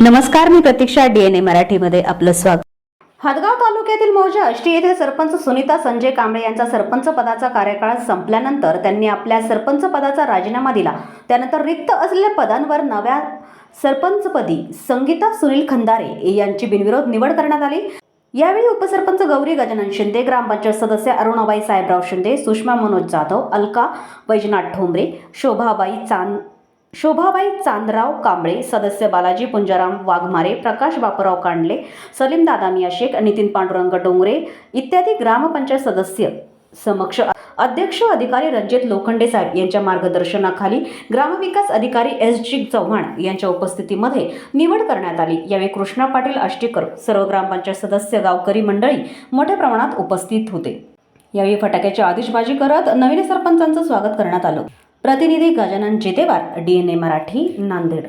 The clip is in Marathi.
नमस्कार मी प्रतीक्षा डीएनए मराठीमध्ये आपलं स्वागत. हदगाव तालुक्यातील मौजा अष्टी येथील सरपंच सुनीता संजय कांबळे यांचा सरपंच पदाचा कार्यकाळ संपल्यानंतर त्यांनी आपल्या सरपंच पदाचा राजीनामा दिला. त्यानंतर रिक्त असलेल्या पदांवर नव्या सरपंचपदी संगीता सुनील खंदारे यांची बिनविरोध निवड करण्यात आली. यावेळी उपसरपंच गौरी गजानन शिंदे ग्रामपंचायत सदस्य अरुणाबाई साहेबराव शिंदे सुषमा मनोज जाधव अलका वैजनाथ ठोंबरे शोभाबाई चांद शोभाबाई चांदराव कांबळे सदस्य बालाजी पुंजाराम वाघमारे प्रकाश बापराव कांडले सलीम दादा मिया शेख नितीन पांडुरंग डोंगरे इत्यादी ग्रामपंचायत सदस्य समक्ष अध्यक्ष अधिकारी रणजित लोखंडे साहेब यांच्या मार्गदर्शनाखाली ग्रामविकास अधिकारी एस जी चव्हाण यांच्या उपस्थितीमध्ये निवड करण्यात आली. यावेळी कृष्णा पाटील आष्टीकर सर्व ग्रामपंचायत सदस्य गावकरी मंडळी मोठ्या प्रमाणात उपस्थित होते. यावेळी फटाक्याची आतिषबाजी करत नवीन सरपंचांचं स्वागत करण्यात आलं. प्रतिनिधी गजानन जेतेवार ए मराठी नांदेड.